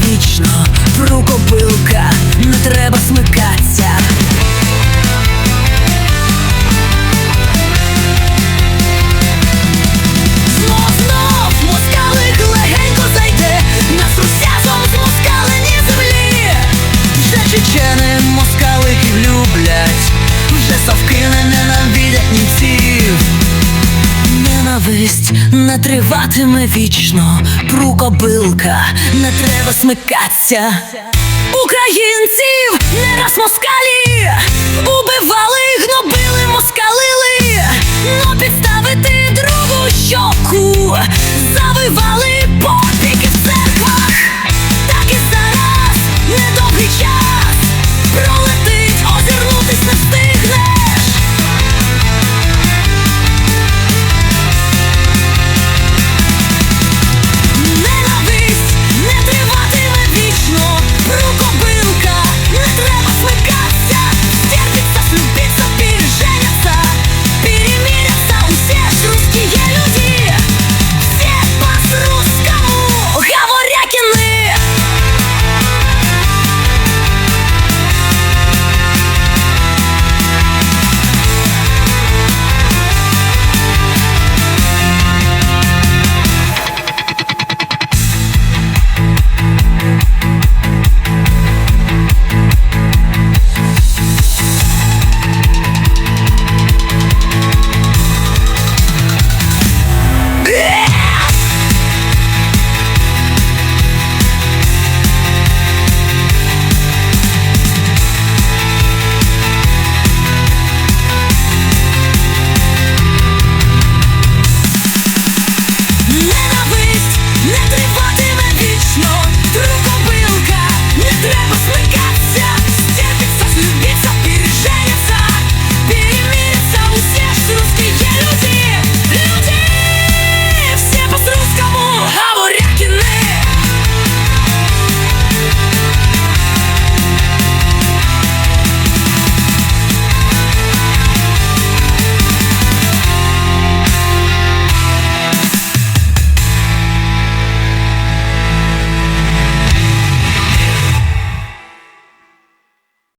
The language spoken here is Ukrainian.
вічно, прукопилка, не треба смикатися. Ненависть не триватиме вічно, прукобилка, не треба смикатися. Українців не раз москалі убивали,